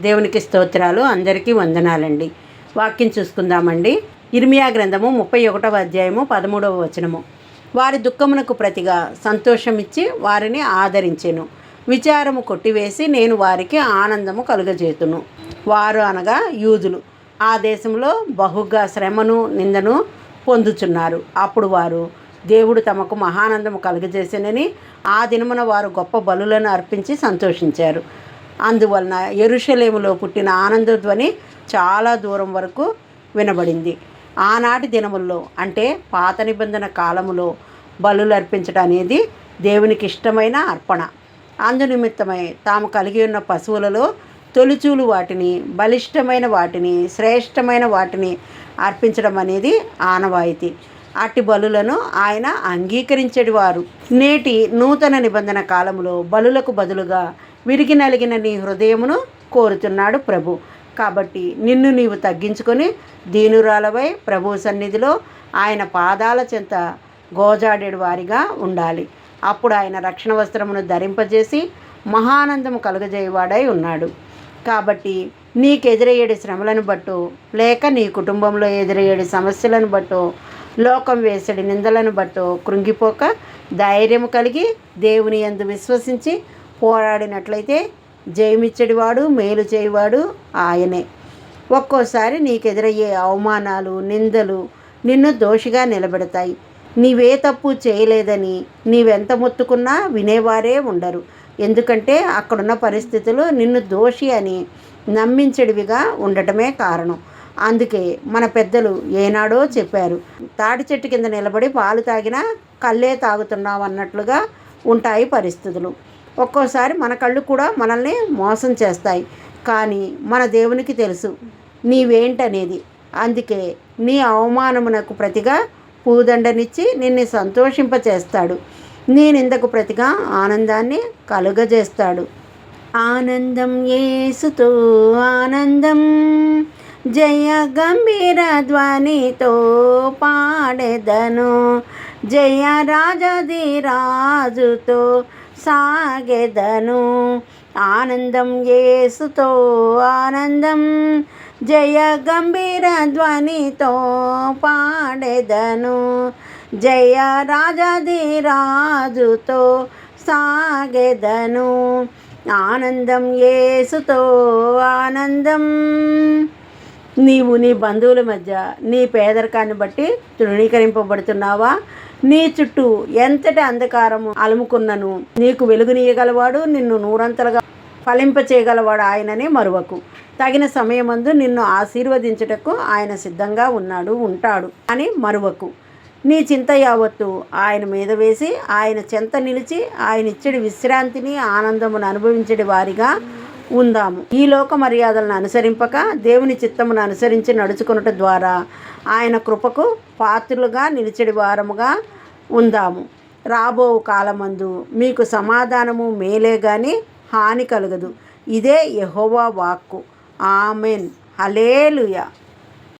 దేవునికి స్తోత్రాలు అందరికీ వందనాలండి. వాక్యం చూసుకుందామండి. ఇర్మియా గ్రంథము ముప్పై ఒకటవ అధ్యాయము పదమూడవ వచనము. వారి దుఃఖమునకు ప్రతిగా సంతోషమిచ్చి వారిని ఆదరించెను. విచారము కొట్టివేసి నేను వారికి ఆనందము కలుగజేతును. వారు అనగా యూదులు. ఆ దేశంలో బహుగా శ్రమను నిందను పొందుచున్నారు. అప్పుడు వారు దేవుడు తమకు మహానందము కలుగజేసినని ఆ దినమున వారు గొప్ప బలులను అర్పించి సంతోషించారు. అందువలన ఎరుషలేములో పుట్టిన ఆనందధ్వని చాలా దూరం వరకు వినబడింది. ఆనాటి దినముల్లో అంటే పాత నిబంధన కాలములో బలులు అర్పించడం అనేది దేవునికి ఇష్టమైన అర్పణ. అందునిమిత్తమై తాము కలిగి ఉన్న పశువులలో తొలిచూలు వాటిని బలిష్టమైన వాటిని శ్రేష్టమైన వాటిని అర్పించడం అనేది ఆనవాయితీ. అట్టి బలులను ఆయన అంగీకరించేటివారు. నేటి నూతన నిబంధన కాలంలో బలులకు బదులుగా విరిగి నలిగిన నీ హృదయమును కోరుతున్నాడు ప్రభు. కాబట్టి నిన్ను నీవు తగ్గించుకొని దీనురాలవై ప్రభు సన్నిధిలో ఆయన పాదాల చెంత గోజాడేడు వారిగా ఉండాలి. అప్పుడు ఆయన రక్షణ వస్త్రమును ధరింపజేసి మహానందము కలుగజేయవాడై ఉన్నాడు. కాబట్టి నీకు శ్రమలను బట్టు లేక నీ కుటుంబంలో ఎదురయ్యేడి సమస్యలను బట్టు లోకం వేసడి నిందలను బట్టు కృంగిపోక ధైర్యము కలిగి దేవుని యందు విశ్వసించి పోరాడినట్లయితే జయమిచ్చడివాడు మేలు చేయవాడు ఆయనే. ఒక్కోసారి నీకు ఎదురయ్యే అవమానాలు నిందలు నిన్ను దోషిగా నిలబెడతాయి. నీవే తప్పు చేయలేదని నీవెంత మొత్తుకున్నా వినేవారే ఉండరు. ఎందుకంటే అక్కడున్న పరిస్థితులు నిన్ను దోషి అని నమ్మించడివిగా ఉండటమే కారణం. అందుకే మన పెద్దలు ఏనాడో చెప్పారు తాటి చెట్టు కింద నిలబడి పాలు తాగినా కళ్ళే తాగుతున్నాం అన్నట్లుగా ఉంటాయి పరిస్థితులు. ఒక్కోసారి మన కళ్ళు కూడా మనల్ని మోసం చేస్తాయి. కానీ మన దేవునికి తెలుసు నీవేంటనేది. అందుకే నీ అవమానమునకు ప్రతిగా పూదండనిచ్చి నిన్ను సంతోషింపచేస్తాడు. నీ నిందకు ప్రతిగా ఆనందాన్ని కలుగజేస్తాడు? ఆనందం ఏసుతో ఆనందం జయ గంభీర ధ్వనితో పాడెదను. జయ రాజది రాజుతో సాగెదను. ఆనందం యేసుతో ఆనందం జయ గంభీర ధ్వనితో పాడెదను. జయ రాజాదిరాజుతో సాగెదను. ఆనందం యేసుతో ఆనందం. నీవు నీ బంధువుల మధ్య నీ పేదరికాన్ని బట్టి తృణీకరింపబడుతున్నావా? నీ చుట్టూ ఎంతటి అంధకారము అలుముకున్నను నీకు వెలుగునీయగలవాడు నిన్ను నూరంతలుగా ఫలింప చేయగలవాడు ఆయననే మరువకు. తగిన సమయమందు నిన్ను ఆశీర్వదించుటకు ఆయన సిద్ధంగా ఉన్నాడు ఉంటాడు అని మరువకు. నీ చింత యావత్తు ఆయన మీద వేసి ఆయన చెంత నిలిచి ఆయన ఇచ్చడి విశ్రాంతిని ఆనందమును అనుభవించడి వారిగా ఉందాము. ఈ లోక మర్యాదలను అనుసరింపక దేవుని చిత్తమును అనుసరించి నడుచుకున్నట ద్వారా ఆయన కృపకు పాత్రులుగా నిలిచడి వారముగా ఉందాము. రాబో కాలమందు మీకు సమాధానము మేలే కానీ హాని కలగదు. ఇదే యహోవా వాక్కు. ఆమెన్. హలేలుయా